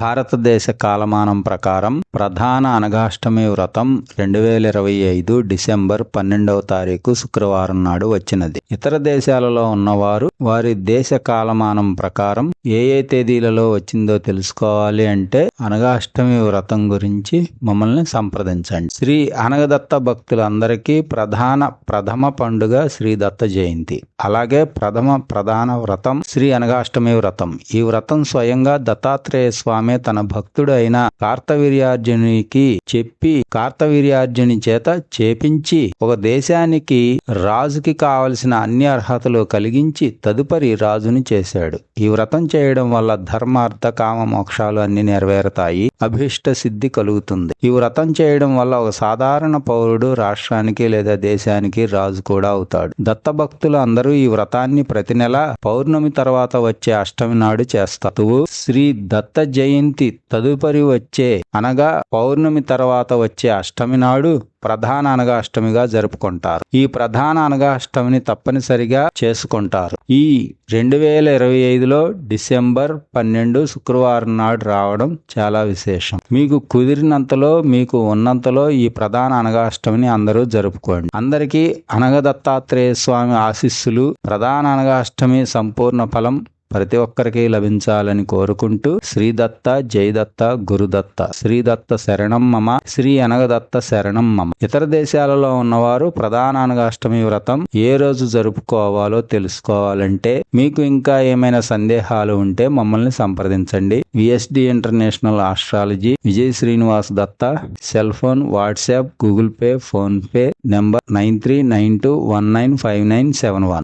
భారతదేశ కాలమానం ప్రకారం ప్రధాన అనగాష్టమి వ్రతం రెండు వేల ఇరవై ఐదు డిసెంబర్ పన్నెండవ తారీఖు శుక్రవారం నాడు వచ్చినది. ఇతర దేశాలలో ఉన్నవారు వారి దేశ కాలమానం ప్రకారం ఏ ఏ తేదీలలో వచ్చిందో తెలుసుకోవాలి అంటే అనగాష్టమి వ్రతం గురించి మమ్మల్ని సంప్రదించండి. శ్రీ అనగదత్త భక్తులందరికీ ప్రధాన ప్రథమ పండుగ శ్రీ దత్త జయంతి. అలాగే ప్రథమ ప్రధాన వ్రతం శ్రీ అనగాష్టమి వ్రతం. ఈ వ్రతం స్వయంగా దత్తాత్రేయ స్వామి తన భక్తుడు అయిన కార్తవీర్యార్జునికి చెప్పి కార్తవీర్యార్జుని చేత చేపించి ఒక దేశానికి రాజుకి కావలసిన అన్ని అర్హతలు కలిగించి తదుపరి రాజుని చేశాడు. ఈ వ్రతం చేయడం వల్ల ధర్మార్థ కామ మోక్షాలు అన్ని నెరవేరుతాయి. అభీష్ట సిద్ధి కలుగుతుంది. ఈ వ్రతం చేయడం వల్ల ఒక సాధారణ పౌరుడు రాష్ట్రానికి లేదా దేశానికి రాజు కూడా అవుతాడు. దత్త భక్తులు అందరూ ఈ వ్రతాన్ని ప్రతి నెల పౌర్ణమి తర్వాత వచ్చే అష్టమి నాడు చేస్తారు. శ్రీ దత్త జయంతి తదుపరి వచ్చే అనగా పౌర్ణమి తర్వాత వచ్చే అష్టమి నాడు ప్రధాన అనగాష్టమిగా జరుపుకుంటారు. ఈ ప్రధాన అనగాష్టమిని తప్పనిసరిగా చేసుకుంటారు. ఈ రెండు వేల ఇరవై ఐదులో డిసెంబర్ పన్నెండు శుక్రవారం నాడు రావడం చాలా విశేషం. మీకు కుదిరినంతలో మీకు ఉన్నంతలో ఈ ప్రధాన అనగాష్టమిని అందరూ జరుపుకోండి. అందరికీ అనగదత్తాత్రేయ స్వామి ఆశీస్సులు. ప్రధాన అనగాష్టమి సంపూర్ణ ఫలం ప్రతి ఒక్కరికి లభించాలని కోరుకుంటూ శ్రీదత్త జయదత్త గురుదత్త. శ్రీదత్త శరణం మమ శ్రీ అనగదత్త శరణం మమ. ఇతర దేశాలలో ఉన్నవారు ప్రధాన అనగాష్టమి వ్రతం ఏ రోజు జరుపుకోవాలో తెలుసుకోవాలంటే మీకు ఇంకా ఏమైనా సందేహాలు ఉంటే మమ్మల్ని సంప్రదించండి. VSD international astrology Vijay Srinivas Datta cell phone WhatsApp Google Pay PhonePe number nine three nine two one nine five nine seven one.